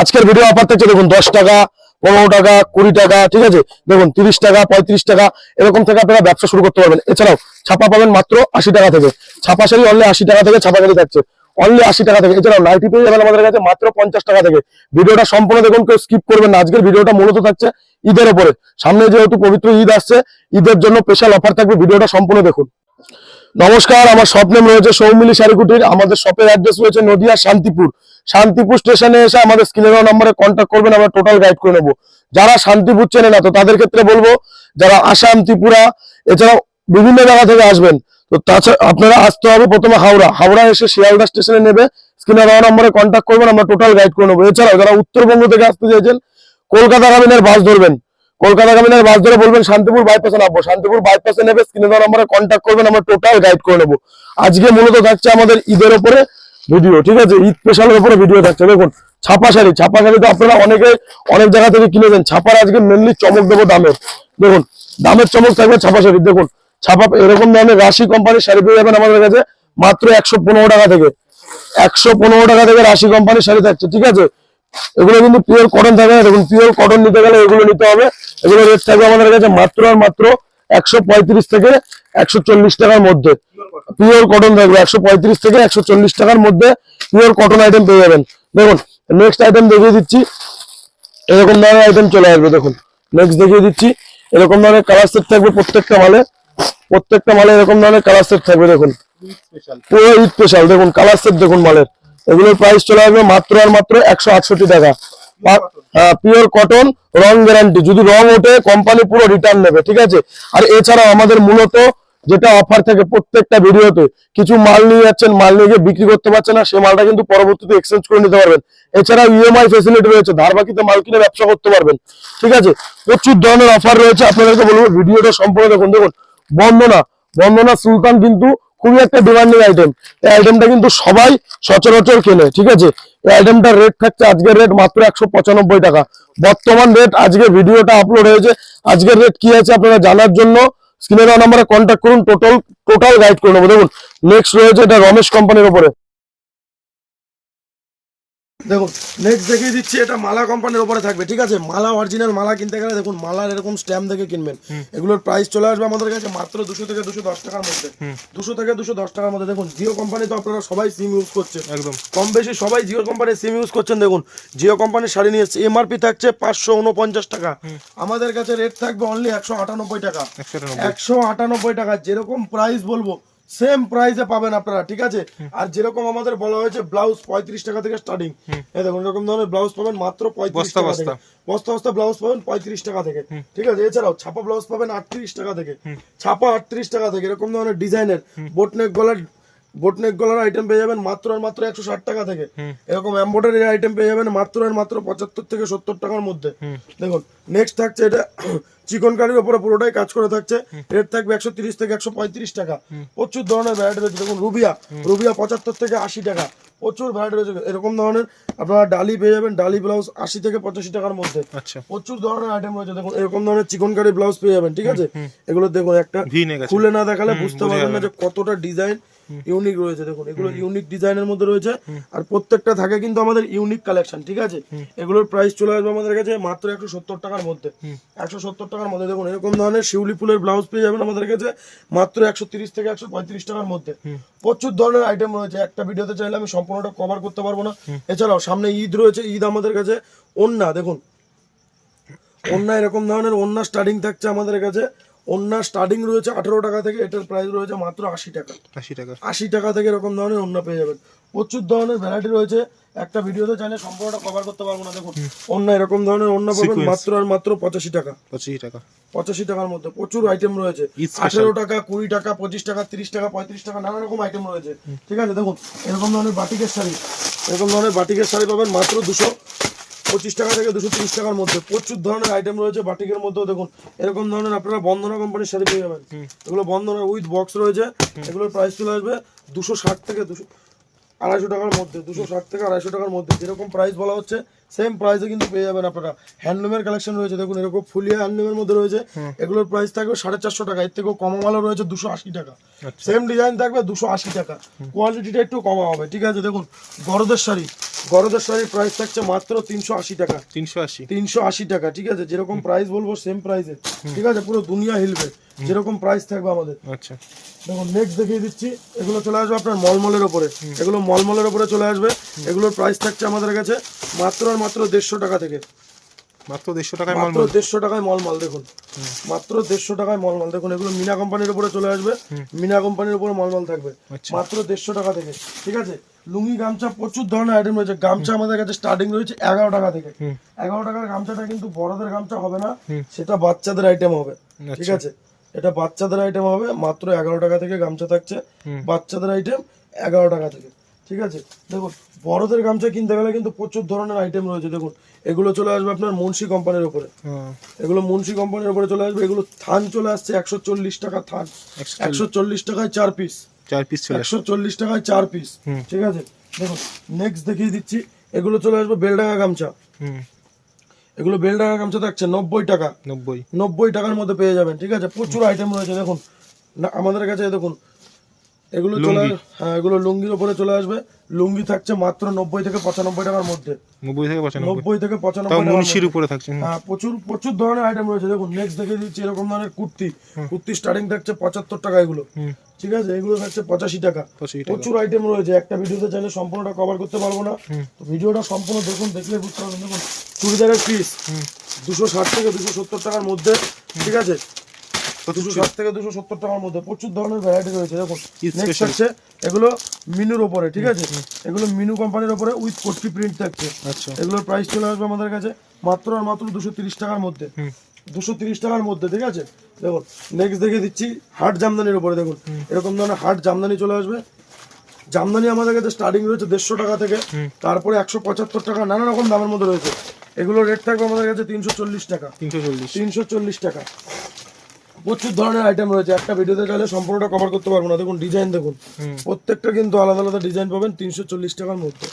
আজকের video offer থাকছে দেখুন দশ টাকা, পনেরো টাকা, কুড়ি টাকা, ঠিক আছে? দেখুন, তিরিশ টাকা, পঁয়ত্রিশ টাকা, এরকম থেকে আপনারা ব্যবসা শুরু করতে পারবেন। এছাড়াও ছাপা পাবেন মাত্র আশি টাকা থেকে। ছাপা শাড়ি অনলি আশি টাকা থেকে ছাপা শাড়ি থাকছে। অনলি আশি টাকা থেকে। এছাড়াও নাইটি পেয়ে যাবেন আমাদের কাছে মাত্র পঞ্চাশ টাকা থেকে। ভিডিওটা সম্পূর্ণ দেখুন, কেউ স্কিপ করবেন না। আজকের ভিডিওটা মূলত থাকছে ঈদের ওপরে। সামনে যেহেতু পবিত্র ঈদ আসছে, ঈদের জন্য স্পেশাল অফার থাকবে। ভিডিওটা সম্পূর্ণ দেখুন। নমস্কার, আমার নেম রয়েছে সৌমিলি শাড়িকুটির। আমাদের শপের অ্যাড্রেস রয়েছে নদিয়া শান্তিপুর। শান্তিপুর স্টেশনে এসে আমাদের স্ক্রিনে দেওয়া নম্বরে কন্ট্যাক্ট করবেন, আমরা টোটাল গাইড করে নেব। যারা শান্তিপুর চেনে না, তো তাদের ক্ষেত্রে বলব, যারা আসাম, ত্রিপুরা, এছাড়াও বিভিন্ন জায়গা থেকে আসবেন, তো তাছাড়া আপনারা আসতে হবে প্রথমে হাওড়া। হাওড়া এসে শিয়ালদা স্টেশনে নেবে স্ক্রিনে দেওয়া নম্বরে কন্ট্যাক্ট করবেন, আমরা টোটাল গাইড করে নেব। এছাড়াও যারা উত্তরবঙ্গ থেকে আসতে চাইছেন, কলকাতা গামিনের বাস ধরবেন। কলকাতা বাস ধরে বলবেন শান্তিপুর বাইপাসে নামবো। শান্তিপুর বাইপাসে নেবে স্ক্রিনে দেওয়া নম্বরে কন্ট্যাক্ট করবেন, আমরা টোটাল গাইড করে নেব। আজকে মূলত থাকছে আমাদের ঈদের ওপরে ভিডিও ঠিক আছে? ঈদ স্পেশালের উপরে ভিডিও থাকছে। দেখুন, ছাপা শাড়ি ছাপা শাড়ি তো আপনারা অনেকে অনেক জায়গা থেকে কিনে কিনেছেন। ছাপার আজকে মেনলি চমক দেবো দামের। দেখুন, দামের চমক থাকবে ছাপা শাড়ি দেখুন, ছাপা এরকম ধরনের রাশি কোম্পানির শাড়ি পেয়ে যাবেন আমাদের কাছে মাত্র একশো পনেরো টাকা থেকে। একশো পনেরো টাকা থেকে রাশি কোম্পানির শাড়ি থাকছে, ঠিক আছে? এগুলো কিন্তু পিওর কটন থাকে না। দেখুন পিওর কটন নিতে গেলে এগুলো নিতে হবে। এগুলো রেট থাকবে আমাদের কাছে মাত্র আর মাত্র একশো পঁয়ত্রিশ থেকে একশো চল্লিশ টাকার মধ্যে। পিওর কটন থাকবে একশো পঁয়ত্রিশ থেকে একশো চল্লিশ টাকার মধ্যে পিওর কটন আইটেম পেয়ে যাবেন। দেখুন নেক্সট আইটেম দেখিয়ে দিচ্ছি। এরকম ধরনের আইটেম চলে আসবে দেখুন। নেক্সট দেখিয়ে দিচ্ছি। এরকম ধরনের কালার সেট থাকবে প্রত্যেকটা মালে। প্রত্যেকটা মালে এরকম ধরনের কালার সেট থাকবে দেখুন। পুরো ঈদ স্পেশাল দেখুন কালার সেট দেখুন মালের। এগুলোর প্রাইস চলে আসবে মাত্র আর মাত্র একশো আটষট্টি টাকা। পিওর কটন রং গ্যারান্টি যদি রং ওঠে কোম্পানি পুরো রিটার্ন নেবে, ঠিক আছে? আর এছাড়াও আমাদের মূলত যেটা অফার থাকে প্রত্যেকটা ভিডিওতে, কিছু মাল নিয়ে যাচ্ছেন, মাল নিয়ে গিয়ে বিক্রি করতে পারছেন না, সেই মালটা কিন্তু পরবর্তীতে এক্সচেঞ্জ করে নিতে পারবেন। এছাড়া ইএমআই ফেসিলিটি রয়েছে, ধার বাকিতে মাল কিনে ব্যবসা করতে পারবেন, ঠিক আছে? প্রচুর ধরনের অফার রয়েছে, আপনাদেরকে বলব, ভিডিওটা সম্পূর্ণ দেখুন দেখুন। বন্দনা বন্দনা সুলতান কিন্তু খুবই একটা ডিমান্ডিং আইটেম এই আইটেমটা কিন্তু সবাই সচরাচর কেনে, ঠিক আছে? এই আইটেমটার রেট থাকছে আজকের রেট মাত্র একশো পঁচানব্বই টাকা। বর্তমান রেট আজকে ভিডিওটা আপলোড হয়েছে। আজকের রেট কি আছে আপনারা জানার জন্য স্ক্রিনে দেওয়া নাম্বারে কন্ট্যাক্ট করুন। টোটাল টোটাল গাইড করে নেব। দেখুন নেক্সট রয়েছে এটা রমেশ কোম্পানির উপরে। দেখুন নেক্সট দেখিয়ে দিচ্ছি এটা মালা কোম্পানির উপরে থাকবে ঠিক আছে? মালা অরিজিনাল মালা কিনতে গেলে দেখুন মালার এরকম স্ট্যাম্প দেখে কিনবেন। এগুলোর প্রাইস চলে আসবে আমাদের কাছে মাত্র দুশো থেকে দুশো দশ টাকার মধ্যে। দুশো থেকে দুশো দশ টাকার মধ্যে। দেখুন জিও কোম্পানি তো আপনারা সবাই সিম ইউজ করছেন। একদম। কম বেশি সবাই জিও কোম্পানির সিম ইউজ করছেন দেখুন। জিও কোম্পানির শাড়ি নিয়ে এসছে এমআরপি থাকছে পাঁচশো উনপঞ্চাশ টাকা। আমাদের কাছে রেট থাকবে অনলি একশো আটানব্বই টাকা। একশো টাকা একশো আটানব্বই টাকা যেরকম প্রাইস বলব সেম প্রাইসে পাবেন আপনারা ঠিক আছে? আর যেরকম আমাদের বলা হয়েছে ব্লাউজ পঁয়ত্রিশ টাকা থেকে স্টার্টিং এই দেখুন এরকম ধরনের ব্লাউজ পাবেন মাত্র পঁয়ত্রিশ টাকা। থেকে। বস্তা। বস্তা ব্লাউজ পাবেন পঁয়ত্রিশ টাকা থেকে। ঠিক আছে? এছাড়াও ছাপা ব্লাউজ পাবেন আটত্রিশ টাকা থেকে। ছাপা আটত্রিশ টাকা থেকে এরকম ধরনের ডিজাইনের বোটনেক গলার বোটনেক গলার আইটেম পেয়ে যাবেন মাত্র আর মাত্র একশো ষাট টাকা থেকে। এরকম এম্বয়ডারি আইটেম পেয়ে যাবেন মাত্র আর মাত্র পঁচাত্তর থেকে সত্তর টাকার মধ্যে। দেখুন নেক্সট থাকছে এটা চিকন কারির উপরে পুরোটাই কাজ করে থাকছে। রেট থাকবে একশো তিরিশ থেকে একশো পঁয়ত্রিশ টাকা। প্রচুর ধরনের ভ্যারাইটি রয়েছে। দেখুন রুবিয়া। রুবিয়া পঁচাত্তর থেকে আশি টাকা। প্রচুর ভ্যারাইটি রয়েছে। এরকম ধরনের আপনারা ডালি পেয়ে যাবেন ডালি ব্লাউজ আশি থেকে পঁচাশি টাকার মধ্যে। আচ্ছা। প্রচুর ধরনের আইটেম রয়েছে। দেখুন এরকম ধরনের চিকন কারি ব্লাউজ পেয়ে যাবেন ঠিক আছে? এগুলো দেখুন একটা খুলে না দেখালে বুঝতে পারবেন না যে কতটা ডিজাইন ইউনিক রয়েছে দেখুন এগুলো ইউনিক ডিজাইনের মধ্যে রয়েছে আর প্রত্যেকটা থাকে কিন্তু আমাদের ইউনিক কালেকশন ঠিক আছে? এগুলোর প্রাইস চলে আসবে আমাদের কাছে মাত্র একশো সত্তর টাকার মধ্যে। একশো সত্তর টাকার মধ্যে দেখুন এরকম ধরনের শিউলি ফুলের ব্লাউজ পেয়ে যাবেন আমাদের কাছে মাত্র একশো তিরিশ থেকে একশো পঁয়ত্রিশ টাকার মধ্যে। প্রচুর ধরনের আইটেম রয়েছে একটা ভিডিওতে চাইলে আমি সম্পূর্ণটা কভার করতে পারব না। এছাড়াও সামনে ঈদ রয়েছে ঈদ আমাদের কাছে ওন্না দেখুন। ওন্না এরকম ধরনের ওন্না স্টার্টিং থাকছে আমাদের কাছে। ওন্না স্টার্টিং রয়েছে আঠারো টাকা থেকে এটার প্রাইস রয়েছে মাত্র আশি টাকা। আশি টাকা। আশি টাকা থেকে এরকম ধরনের ওন্না পেয়ে যাবেন। প্রচুর ধরনের ভ্যারাইটি রয়েছে। একটা ভিডিওতে চাইলে সম্পূর্ণটা কভার করতে পারব না দেখুন। ওন্না এরকম ধরনের ওন্না পাবেন মাত্র আর মাত্র পঁচাশি টাকা। পঁচিশ টাকা। পঁচাশি টাকার মধ্যে প্রচুর আইটেম রয়েছে। আঠেরো টাকা কুড়ি টাকা পঁচিশ টাকা তিরিশ টাকা পঁয়ত্রিশ টাকা নানা রকম আইটেম রয়েছে। ঠিক আছে দেখুন। এরকম ধরনের বাটিকের শাড়ি এরকম ধরনের বাটিকের শাড়ি পাবেন মাত্র দুশো পঁচিশ টাকা থেকে দুশো তিরিশ টাকার মধ্যে। প্রচুর ধরনের আইটেম রয়েছে বাটিকের মধ্যেও দেখুন। এরকম ধরনের আপনারা বন্ধনা কোম্পানির শাড়ি পেয়ে যাবেন। এগুলো বন্ধনা উইথ বক্স রয়েছে। এগুলোর প্রাইস চলে আসবে দুশো ষাট থেকে দুশো আড়াইশো টাকার মধ্যে দুশো ষাট থেকে আড়াইশো টাকার মধ্যে। যেরকম প্রাইস বলা হচ্ছে সেম প্রাইসে কিন্তু পেয়ে যাবেন আপনারা। হ্যান্ডলুমের কালেকশন রয়েছে দেখুন এরকম ফুলিয়া হ্যান্ডলুমের মধ্যে রয়েছে। এগুলোর প্রাইস থাকবে সাড়ে চারশো টাকা এর থেকেও কম মালও রয়েছে দুশো আশি টাকা। আচ্ছা। সেম ডিজাইন থাকবে দুশো আশি টাকা। কোয়ালিটিটা একটু কমা হবে ঠিক আছে? দেখুন গরদের শাড়ি। গরদের শাড়ির প্রাইস থাকছে মাত্র তিনশো আশি টাকা। তিনশো আশি। তিনশো আশি টাকা ঠিক আছে? যেরকম প্রাইস বলব সেম প্রাইসে ঠিক আছে? পুরো দুনিয়া হিলবে। যেরকম প্রাইস থাকবে আমাদের। আচ্ছা। দেখুন নেক্সট দেখিয়ে দিচ্ছি। এগুলো চলে আসবে আপনার মলমলের ওপরে এগুলো মলমলের ওপরে চলে আসবে। এগুলোর প্রাইস থাকছে আমাদের কাছে মাত্র মাত্র দেড়শো টাকা থেকে। মাত্র দেড়শো টাকায় মাত্র দেড়শো টাকায় মলমল দেখুন। মাত্র দেড়শো টাকায় মলমল দেখুন এগুলো মিনা কোম্পানির উপরে চলে আসবে। মিনা কোম্পানির উপরে মলমল থাকবে। আচ্ছা। মাত্র দেড়শো টাকা থেকে ঠিক আছে? লুঙ্গি গামছা প্রচুর ধরনের আইটেম রয়েছে। গামছা আমাদের কাছে স্টার্টিং রয়েছে এগারো টাকা থেকে। এগারো টাকার গামছাটা কিন্তু বড়দের গামছা হবে না সেটা বাচ্চাদের আইটেম হবে ঠিক আচ্ছা। আছে? এটা বাচ্চাদের আইটেম হবে মাত্র এগারো টাকা থেকে গামছা থাকছে। বাচ্চাদের আইটেম এগারো টাকা থেকে। ঠিক আছে? দেখুন বড়দের গামছা কিনতে গেলে কিন্তু প্রচুর ধরনের আইটেম রয়েছে। দেখুন এগুলো চলে আসবে আপনার মুন্সি কোম্পানির উপরে। হ্যাঁ, এগুলো মুন্সি কোম্পানির উপরে চলে আসবে। এগুলো থান চলে আসছে একশো চল্লিশ টাকা থান। একশো চল্লিশ। টাকায় চার পিস চার পিস একশো চল্লিশ টাকায় চার পিস ঠিক আছে? দেখুন নেক্সট দেখিয়ে দিচ্ছি। এগুলো চলে আসবে বেলডাঙ্গা গামছা। হুম। এগুলো বেলডাঙ্গা গামছা থাকছে নব্বই টাকা। নব্বই। নব্বই টাকার মধ্যে পেয়ে যাবেন। ঠিক আছে? প্রচুর আইটেম রয়েছে। দেখুন না আমাদের কাছে দেখুন এগুলো চলে হ্যাঁ এগুলো লুঙ্গির উপরে চলে আসবে। লুঙ্গি থাকছে মাত্র নব্বই থেকে পঁচানব্বই টাকার মধ্যে। নব্বই থেকে পঁচানব্বই। নব্বই থেকে পঁচানব্বই টাকার উপরে থাকছে হ্যাঁ প্রচুর প্রচুর ধরনের আইটেম রয়েছে। দেখুন নেক্সট দেখে দিচ্ছি এরকম ধরনের কুর্তি। কুর্তি স্টার্টিং থাকছে পঁচাত্তর টাকা এগুলো। ঠিক আছে? এগুলো থাকছে পঁচাশি টাকা। পঁচাশি টাকা। প্রচুর আইটেম রয়েছে। একটা ভিডিওতে চাইলে সম্পূর্ণটা কভার করতে পারব না। তো ভিডিওটা সম্পূর্ণ দেখুন দেখলে বুঝতে পারবেন। দেখুন চুড়িদারের পিস দুশো ষাট থেকে দুশো সত্তর টাকার মধ্যে। ঠিক আছে? দুশো ষাট থেকে দুশো সত্তর টাকার মধ্যে প্রচুর ধরনের ভ্যারাইটি রয়েছে। দেখুন নেক্সট? হচ্ছে এগুলো মিনুর ওপরে ঠিক আছে? এগুলো মিনু কোম্পানির ওপরে উইথ কোটকি প্রিন্ট থাকছে। আচ্ছা। এগুলোর প্রাইস চলে আসবে আমাদের কাছে মাত্র আর মাত্র দুশো তিরিশ টাকার মধ্যে। দুশো তিরিশ টাকার মধ্যে ঠিক আছে? দেখুন নেক্সট দেখে দিচ্ছি হাট জামদানির উপরে দেখুন। এরকম ধরনের হাট জামদানি চলে আসবে। জামদানি আমাদের কাছে স্টার্টিং রয়েছে দেড়শো টাকা থেকে তারপরে একশো পঁচাত্তর টাকা নানা রকম দামের মধ্যে রয়েছে। এগুলো রেট থাকবে আমাদের কাছে তিনশো চল্লিশ টাকা। তিনশো চল্লিশ। তিনশো চল্লিশ টাকা। প্রচুর ধরনের আইটেম রয়েছে। একটা ভিডিওতে গেলে সম্পূর্ণটা কভার করতে পারব না। দেখুন ডিজাইন দেখুন। প্রত্যেকটা কিন্তু আলাদা আলাদা ডিজাইন পাবেন তিনশো চল্লিশ টাকার মধ্যে।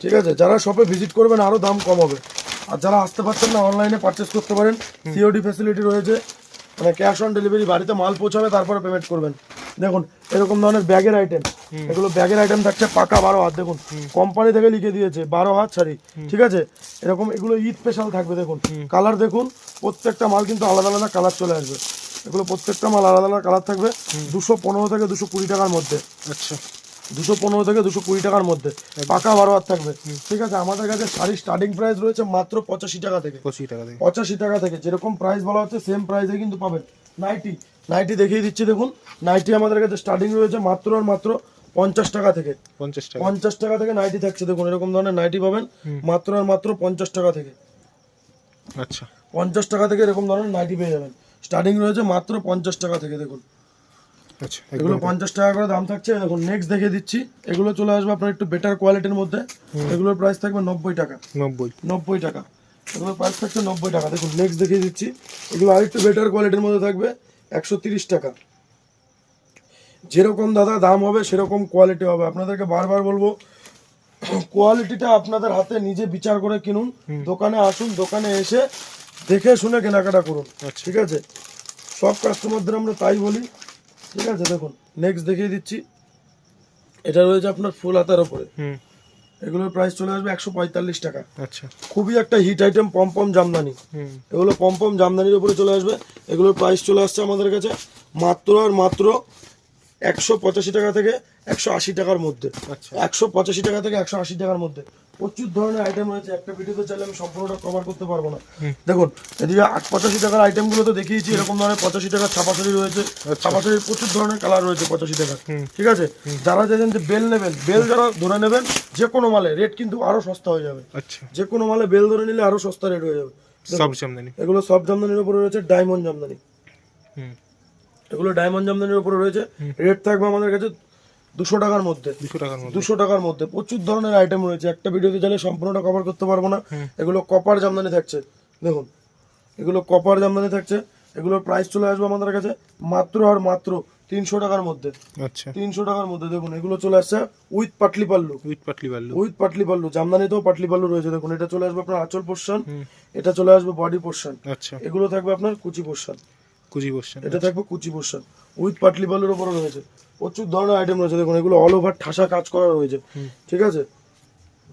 ঠিক আছে? যারা শপে ভিজিট করবেন আরও দাম কম হবে। আর যারা আসতে পারছেন না অনলাইনে পারচেস করতে পারেন। সিওডি ফ্যাসিলিটি রয়েছে। মানে ক্যাশ অন ডেলিভারি বাড়িতে মাল পৌঁছাবে তারপরে পেমেন্ট করবেন। দেখুন এরকম ধরনের ব্যাগের আইটেম এগুলো ব্যাগের আইটেম থাকছে পাকা বারো হাত দেখুন। কোম্পানি থেকে লিখে দিয়েছে বারো হাত শাড়ি। ঠিক আছে? এরকম এগুলো ঈদ স্পেশাল থাকবে দেখুন। কালার দেখুন প্রত্যেকটা মাল কিন্তু আলাদা আলাদা কালার চলে আসবে। এগুলো প্রত্যেকটা মাল আলাদা আলাদা কালার থাকবে। দুশো পনেরো থেকে দুশো কুড়ি টাকার মধ্যে। আচ্ছা। দুশো পনেরো থেকে দুশো কুড়ি টাকার মধ্যে। পাকা বারো হাত থাকবে। ঠিক আছে? আমাদের কাছে শাড়ির স্টার্টিং প্রাইস রয়েছে মাত্র পঁচাশি টাকা থেকে। পঁচিশ টাকা থেকে। পঁচাশি টাকা থেকে। যেরকম প্রাইস বলা হচ্ছে সেম প্রাইসে কিন্তু পাবেন। নাইটি নাইটি দেখিয়ে দিচ্ছি দেখুন। নাইটি আমাদের কাছে স্টার্টিং রয়েছে মাত্র আর মাত্র পঞ্চাশ টাকা থেকে। পঞ্চাশ টাকা। পঞ্চাশ টাকা থেকে নাইটি থাকছে। দেখুন এরকম ধরনের নাইটি পাবেন মাত্র আর মাত্র পঞ্চাশ টাকা থেকে। আচ্ছা। পঞ্চাশ টাকা থেকে এরকম ধরনের নাইটি পেয়ে যাবেন। স্টার্টিং রয়েছে মাত্র পঞ্চাশ টাকা থেকে দেখুন। আচ্ছা এগুলো পঞ্চাশ টাকা করে দাম থাকছে। দেখুন নেক্সট দেখে দিচ্ছি। এগুলো চলে আসবে আপনার একটু বেটার কোয়ালিটির মধ্যে। এগুলোর প্রাইস থাকবে নব্বই টাকা। নব্বই। নব্বই টাকা। এগুলোর প্রাইস থাকছে নব্বই টাকা। দেখুন নেক্সট দেখিয়ে দিচ্ছি। এগুলো আরেকটু বেটার কোয়ালিটির মধ্যে থাকবে একশো তিরিশ টাকা। যেরকম দাদা দাম হবে সেরকম কোয়ালিটি হবে। আপনাদেরকে বারবার বলব কোয়ালিটিটা আপনাদের হাতে নিজে বিচার করে কিনুন। দোকানে আসুন দোকানে এসে দেখে শুনে কেনাকাটা করুন। আচ্ছা। ঠিক আছে? সব কাস্টমারদের আমরা তাই বলি। ঠিক আছে? দেখুন নেক্সট দেখিয়ে দিচ্ছি। এটা রয়েছে আপনার ফুল হাতার ওপরে। হুম। এগুলোর প্রাইস চলে আসবে একশো পঁয়তাল্লিশ টাকা। আচ্ছা। খুবই একটা হিট আইটেম পমপম জামদানি। হুম। এগুলো পমপম জামদানির উপরে চলে আসবে। এগুলোর প্রাইস চলে আসছে আমাদের কাছে মাত্র আর মাত্র একশো পঁচাশি টাকা থেকে একশো আশি টাকার মধ্যে। আচ্ছা। একশো পঁচাশি টাকা থেকে একশো আশি টাকার মধ্যে। প্রচুর ধরনের আইটেম রয়েছে। একটা ভিডিওতে চাইলে আমি সম্পূর্ণটা কভার করতে পারব না। দেখুন এদিকে পঁচাশি টাকার আইটেমগুলো তো দেখিয়েছি এরকম ধরনের পঁচাশি টাকার ছাপাশাড়ি রয়েছে। ছাপাশাড়ির প্রচুর ধরনের কালার রয়েছে পঁচাশি টাকার। ঠিক আছে? যারা চাইছেন যে বেল নেবেন বেল যারা ধরে নেবেন যে কোনো মালে রেট কিন্তু আরও সস্তা হয়ে যাবে। আচ্ছা। যে কোনো মালে বেল ধরে নিলে আরও সস্তা রেট হয়ে যাবে। সব জামদানি। এগুলো সব জামদানির উপরে রয়েছে ডায়মন্ড জামদানি। এগুলো ডায়মন্ড জামদানির উপরে রয়েছে। রেট থাকবে আমাদের কাছে দুশো টাকার মধ্যে। দুশো টাকার মধ্যে। দুশো টাকার মধ্যে। প্রচুর ধরনের আইটেম রয়েছে। একটা ভিডিওতে চাইলে সম্পূর্ণটা কভার করতে পারব না। এগুলো কপার জামদানি থাকছে। দেখুন এগুলো কপার জামদানি থাকছে। এগুলোর প্রাইস চলে আসবে আমাদের কাছে মাত্র আর মাত্র তিনশো টাকার মধ্যে। আচ্ছা। তিনশো টাকার মধ্যে। দেখুন এগুলো চলে আসছে with patli pallu. With patli pallu with patli pallu. জামদানিতেও Patli pallu রয়েছে। দেখুন এটা চলে আসবে আপনার আঁচল পোর্শন এটা চলে আসবে বডি পোর্শন আচ্ছা। এগুলো থাকবে আপনার কুচি পোর্শন কুচি বসছেন এটা থাকবে কুচি পোর্শন উইথ পাটলি পাল্লুর উপরে রয়েছে। প্রচুর ধরনের আইটেম রয়েছে দেখুন এগুলো অল ওভার ঠাসা কাজ করা রয়েছে। ঠিক আছে?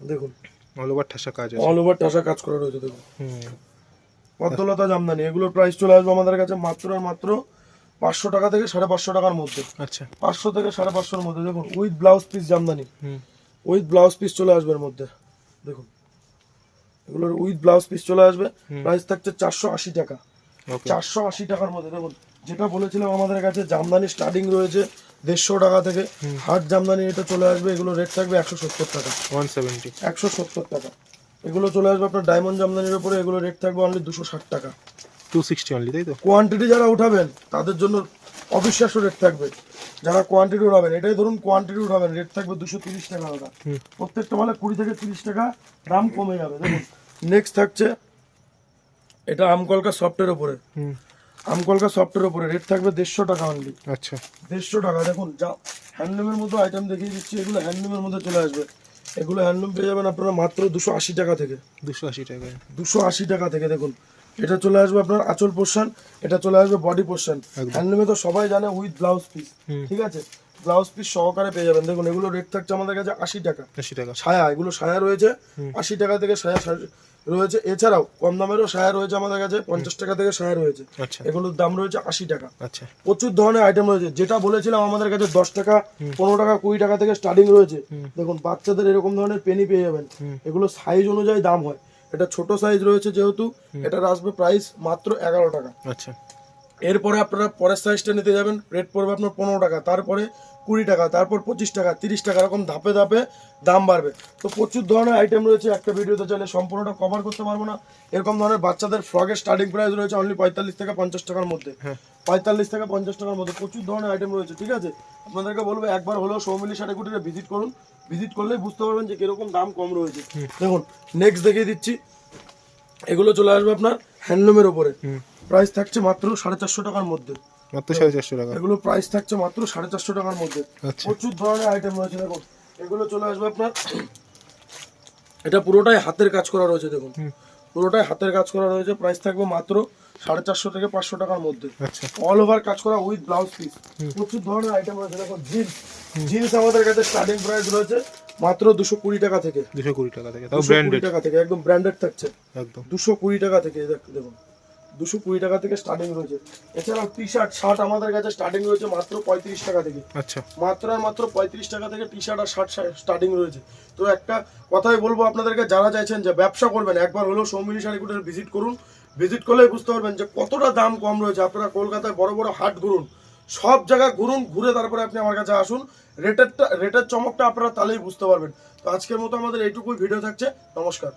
দেখুন অল ওভার ঠাসা কাজ আছে। অল ওভার ঠাসা কাজ করা রয়েছে দেখুন। হুম। পদ্মলতা জামদানি এগুলোর প্রাইস চলে আসবে আমাদের কাছে মাত্র আর মাত্র পাঁচশো টাকা থেকে সাড়ে পাঁচশো টাকার মধ্যে। আচ্ছা। পাঁচশো থেকে সাড়ে পাঁচশোর মধ্যে দেখুন উইথ ব্লাউজ পিস জামদানি। হুম। উইথ ব্লাউজ পিস চলে আসবে এর মধ্যে দেখুন। এগুলোর উইথ ব্লাউজ পিস চলে আসবে প্রাইস থাকছে চারশো আশি টাকা। চারশো আশি টাকার মধ্যে দেখুন যেটা বলেছিলাম আমাদের কাছে জামদানি স্টার্টিং রয়েছে দেড়শো টাকা থেকে হাট জামদানি এটা চলে আসবে এগুলো রেট থাকবে একশো সত্তর টাকা। ওয়ান সেভেন্টি একশো সত্তর টাকা। এগুলো চলে আসবে আপনার ডায়মন্ড জামদানির উপরে এগুলো রেট থাকবে অনলি দুশো ষাট টাকা। টু সিক্সটি অনলি তাই তো? কোয়ান্টিটি যারা উঠাবেন তাদের জন্য অবিশ্বাস্য রেট থাকবে। যারা কোয়ান্টিটি উঠাবেন এটাই ধরুন কোয়ান্টিটি উঠাবেন রেট থাকবে দুশো তিরিশ টাকা হুম। প্রত্যেকটা মালে কুড়ি থেকে তিরিশ টাকা দাম কমে যাবে দেখুন। নেক্সট থাকছে এটা আমকলকা সফটের উপরে। আমকলকা সফটের উপরে। রেট থাকবে দেড়শো টাকা অনলি আচ্ছা। দেড়শো টাকা। দেখুন যা হ্যান্ডলুমের মতো আইটেম দেখিয়ে দিচ্ছি এগুলো হ্যান্ডলুমের মধ্যে চলে আসবে। এগুলো হ্যান্ডলুম পেয়ে যাবেন আপনারা মাত্র দুশো আশি টাকা থেকে। দুশো আশি টাকায়। দুশো আশি টাকা থেকে দেখুন। এটা চলে আসবে আপনার আঁচল পোর্শন এটা চলে আসবে বডি পোর্শন। হ্যান্ডলুমে তো সবাই জানে উইথ ব্লাউজ পিস ঠিক আছে? ব্লাউজ পিস সহকারে পেয়ে যাবেন। দেখুন এগুলো রেট থাকছে আমাদের কাছে আশি টাকা। আশি টাকা। ছায়া এগুলো ছায়া রয়েছে। আশি টাকা থেকে ছায়া রয়েছে। এছাড়াও কম দামেরও ছায়া রয়েছে আমাদের কাছে পঞ্চাশ টাকা থেকে ছায়া রয়েছে। আচ্ছা। এগুলোর দাম রয়েছে আশি টাকা। আচ্ছা। প্রচুর ধরনের আইটেম রয়েছে। যেটা বলেছিলাম আমাদের কাছে দশ টাকা পনেরো টাকা কুড়ি টাকা থেকে স্টার্টিং রয়েছে। দেখুন বাচ্চাদের এরকম ধরনের পেনি পেয়ে যাবেন। এগুলো সাইজ অনুযায়ী দাম হয়। এটা ছোট সাইজ রয়েছে যেহেতু এটার আসবে প্রাইস মাত্র এগারো টাকা। আচ্ছা। এরপরে আপনারা পরের সাইজটা নিতে যাবেন। রেট পড়বে আপনার পনেরো টাকা। তারপরে কুড়ি টাকা তারপর পঁচিশ টাকা তিরিশ টাকা এরকম ধাপে ধাপে দাম বাড়বে। তো প্রচুর ধরনের আইটেম রয়েছে একটা ভিডিওতে চাইলে সম্পূর্ণটা কভার করতে পারব না। এরকম ধরনের বাচ্চাদের ফ্রকের স্টার্টিং প্রাইস রয়েছে অনলি পঁয়তাল্লিশ থেকে পঞ্চাশ টাকার মধ্যে। হ্যাঁ। পঁয়তাল্লিশ থেকে পঞ্চাশ টাকার মধ্যে প্রচুর ধরনের আইটেম রয়েছে ঠিক আছে? আপনাদেরকে বলব একবার হলেও সৌমিলি শাড়ি কুটিরে ভিজিট করুন। ভিজিট করলেই বুঝতে পারবেন যে কীরকম দাম কম রয়েছে। দেখুন নেক্সট দেখিয়ে দিচ্ছি। এগুলো চলে আসবে আপনার হ্যান্ডলুমের ওপরে প্রাইস থাকছে মাত্র সাড়ে চারশো টাকার মধ্যে। মাত্র সাড়ে চারশো টাকা। এগুলো প্রাইস থাকছে মাত্র সাড়ে চারশো টাকার মধ্যে। আচ্ছা। প্রচুর ধরনের আইটেম রয়েছে দেখুন। এগুলো চলে আসবে আপনার এটা পুরোটাই হাতের কাজ করা রয়েছে দেখুন। পুরোটাই হাতের কাজ করা রয়েছে প্রাইস থাকবে মাত্র সাড়ে চারশো থেকে পাঁচশো টাকার মধ্যে। আচ্ছা। অল ওভার কাজ করা উইথ ব্লাউজ পিস প্রচুর ধরনের আইটেম রয়েছে দেখুন জিন্স জিন্স আমাদের কাছে স্টার্টিং প্রাইস রয়েছে মাত্র দুশো কুড়ি টাকা থেকে। দুশো কুড়ি টাকা থেকে তাও ব্র্যান্ডেড টাকা থেকে একদম ব্র্যান্ডেড থাকছে। একদম। দুশো কুড়ি টাকা থেকে দেখুন। দুশো কুড়ি টাকা থেকে স্টার্টিং রয়েছে। এছাড়াও টি শার্ট শার্ট আমাদের কাছে স্টার্টিং রয়েছে মাত্র পঁয়ত্রিশ টাকা থেকে। আচ্ছা। মাত্র আর মাত্র পঁয়ত্রিশ টাকা থেকে টি শার্ট আর শার্ট স্টার্টিং রয়েছে। তো একটা কথাই বলব আপনাদেরকে যারা চাইছেন যে ব্যবসা করবেন একবার হলেও সৌমিনী শাড়িকুটের ভিজিট করুন। ভিজিট করলেই বুঝতে পারবেন যে কতটা দাম কম রয়েছে। আপনারা কলকাতায় বড় বড় হাট ঘুরুন সব জায়গায় ঘুরুন ঘুরে তারপরে আপনি আমার কাছে আসুন। রেটেরটা রেটের চমকটা আপনারা তাহলেই বুঝতে পারবেন। তো আজকের মতো আমাদের এইটুকুই ভিডিও থাকছে। নমস্কার।